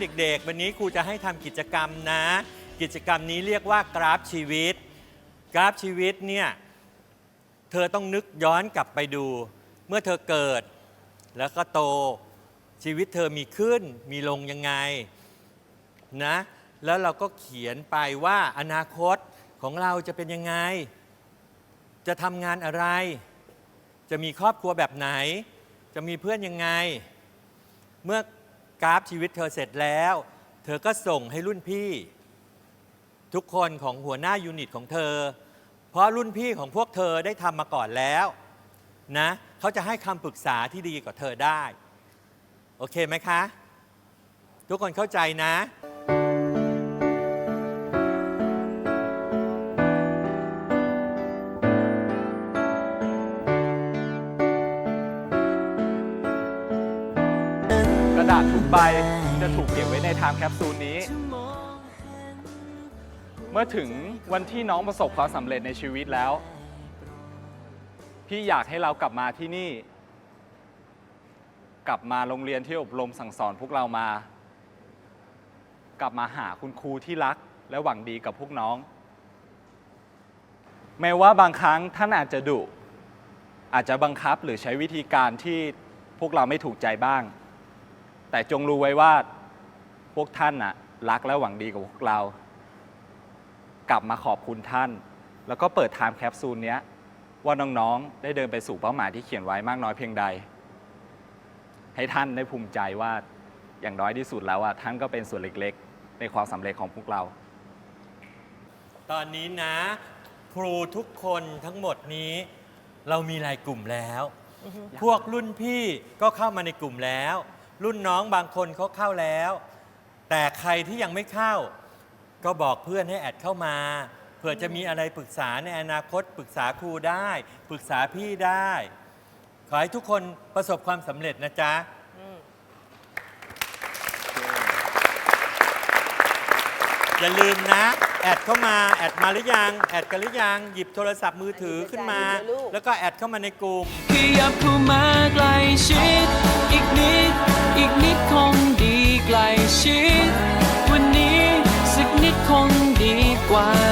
เด็กๆ วันนี้ครูจะให้ทำกิจกรรมนะ กิจกรรมนี้เรียกว่ากราฟชีวิต กราฟชีวิตเนี่ยเธอต้องนึกย้อนกลับไปดู เมื่อเธอเกิด แล้วก็โตชีวิตเธอมีขึ้นมีลงยังไงนะแล้วเราก็เขียนไปว่าอนาคตของเราจะเป็นยังไง จะทำงานอะไร จะมีครอบครัวแบบไหน จะมีเพื่อนยังไง เมื่อ กราฟชีวิตเธอเสร็จแล้ว เธอก็ส่งให้รุ่นพี่ ทุกคนของหัวหน้ายูนิตของเธอ เพราะรุ่นพี่ของพวกเธอได้ทำมาก่อนแล้วนะเขาจะให้คำปรึกษาที่ดีกว่าเธอได้ โอเคไหมคะ ทุกคนเข้าใจนะ ระดาษทุกใบจะถูกเก็บไว้ในไทม์แคปซูลนี้ เมื่อถึงวันที่น้องประสบความสำเร็จในชีวิตแล้ว พี่อยากให้เรากลับมาที่นี่ กลับมาโรงเรียนที่อบรมสั่งสอนพวกเรามา กลับมาหาคุณครูที่รักและหวังดีกับพวกน้อง แม้ว่าบางครั้งท่านอาจจะดุอาจจะบังคับหรือใช้วิธีการที่พวกเราไม่ถูกใจบ้าง แต่จงรู้ไว้ว่าพวกท่านน่ะรักและหวังดีกับพวกเรา กลับมาขอบคุณท่าน แล้วก็เปิดไทม์แคปซูลเนี้ยว่าน้องๆ ได้เดินไปสู่เป้าหมายที่เขียนไว้มากน้อยเพียงใด ให้ท่านได้ภูมิใจว่าอย่างน้อยที่สุดแล้วอะท่านก็เป็นส่วนเล็กๆ ในความสำเร็จของพวกเรา ตอนนี้นะ ครูทุกคนทั้งหมดนี้ เรามีรายกลุ่มแล้ว พวกรุ่นพี่ก็เข้ามาในกลุ่มแล้ว รุ่นน้องบางคนเขาเข้าแล้ว แต่ใครที่ยังไม่เข้า ก็บอกเพื่อนให้แอดเข้ามาเผื่อจะมีอะไรปรึกษาในอนาคต ปรึกษาครูได้ ปรึกษาพี่ได้ ขอให้ทุกคนประสบความสำเร็จนะจ๊ะ อย่าลืมนะ แอดเข้ามา แอดมาหรือยัง แอดกันหรือยัง หยิบโทรศัพท์มือถือขึ้นมา แล้วก็แอดเข้ามาในกลุ่ม ขยับเข้ามาใกล้ชิด อีกนิด อีกนิดคงดีใกล้ชิด วันนี้สักนิดคงดีกว่า